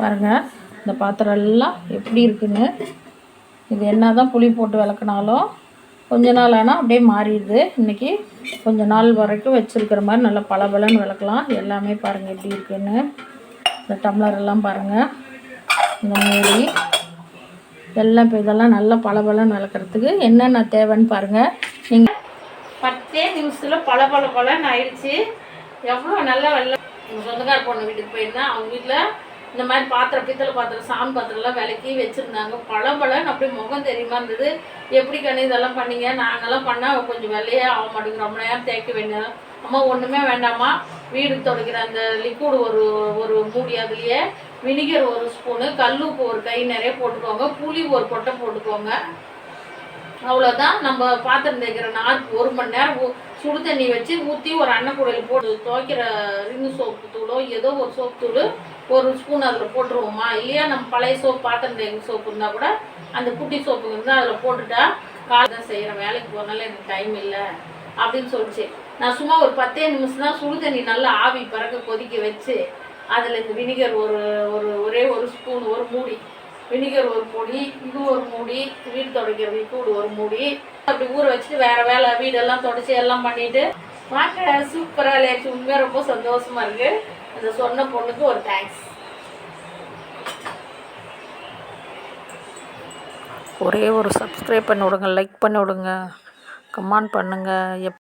பாருங்கள் இந்த பாத்திரம் எல்லாம் எப்படி இருக்குன்னு. இது என்ன தான் புளி போட்டு விளக்குனாலும் கொஞ்ச நாள் ஆனால் அப்படியே மாறிடுது. இன்றைக்கி கொஞ்ச நாள் வரைக்கும் வச்சுருக்கிற மாதிரி நல்லா பளபளன்னு விளக்கலாம். எல்லாமே பாருங்கள் எப்படி இருக்குன்னு. இந்த டம்ளர் எல்லாம் பாருங்கள் இந்த மாதிரி. எல்லாம் இப்போ இதெல்லாம் நல்லா பளபளன்னு விளக்குறதுக்கு என்னென்ன தேவைன்னு பாருங்கள் நீங்கள் பத்தே நிமிஷத்தில் பல பல பலன்னு ஆயிடுச்சு. எவ்வளோ நல்லா வெள்ளம். எங்கள் சொந்தக்கார பொண்ணு வீட்டுக்கு போயிருந்தேன் அவங்க வீட்டில் இந்த மாதிரி பாத்திரம் பித்தளை பாத்திரம் சாமி பாத்திரம்லாம் விளக்கி வச்சுருந்தாங்க. பளபளன்னு அப்படியே முகம் தெரியுமா இருந்தது. எப்படி கண்ணு இதெல்லாம் பண்ணீங்க? நாங்கெல்லாம் பண்ணால் கொஞ்சம் வெள்ளையே ஆக மாட்டேங்குது. ரொம்ப நேரம் தேய்க்க வேண்டியது அம்மா ஒன்றுமே வேண்டாமா வீடு துடைக்கிற அந்த லிக்விட் ஒரு ஒரு மூடி அதுலேயே வினிகர் ஒரு ஸ்பூனு கல்லுப்பு ஒரு கை நிறைய போட்டுக்கோங்க. புளி ஒரு கொட்டை போட்டுக்கோங்க. அவ்வளோதான் நம்ம பாத்திரம் தேய்க்கிற நார் ஒரு மணி நேரம் சுடு தண்ணி வச்சு ஊற்றி ஒரு அன்னக்குடையில் போட்டு துவைக்கிற ரிங்கு சோப்பு தூளோ ஏதோ ஒரு சோப்பு தூள் ஒரு ஸ்பூன் அதில் போட்டுருவோமா? இல்லையா நம்ம பழைய சோப்பு பாத்திரம் தேய்க்கிற சோப்பு இருந்தால் கூட அந்த குட்டி சோப்பு இருந்தால் அதில் போட்டுட்டா காலை தான் செய்கிறேன் வேலைக்கு போனால எனக்கு டைம் இல்லை அப்படின்னு சொல்லிச்சு. நான் சும்மா ஒரு பத்தே நிமிஷம் தான் சுடு தண்ணி நல்லா ஆவி பறக்க கொதிக்க வச்சு அதில் இந்த வினிகர் ஒரு ஒரு ஒரே ஒரு ஸ்பூன் ஒரு மூடி. வினிகர் ஒரு மூடி இது ஒரு மூடி வீடு துடைக்கிற கூடு ஒரு மூடி. அப்படி ஊற வச்சுட்டு வேறு வேலை வீடெல்லாம் தொடச்சி எல்லாம் பண்ணிவிட்டு வாங்க சூப்பராக இல்லையாச்சு உண்மையாக ரொம்ப சந்தோஷமா இருக்கு. அந்த சொன்ன பொண்ணுக்கு ஒரு தேங்க்ஸ் ஒரே ஒரு சப்ஸ்கிரைப் பண்ணி விடுங்க லைக் பண்ணி விடுங்க கமெண்ட் பண்ணுங்கள்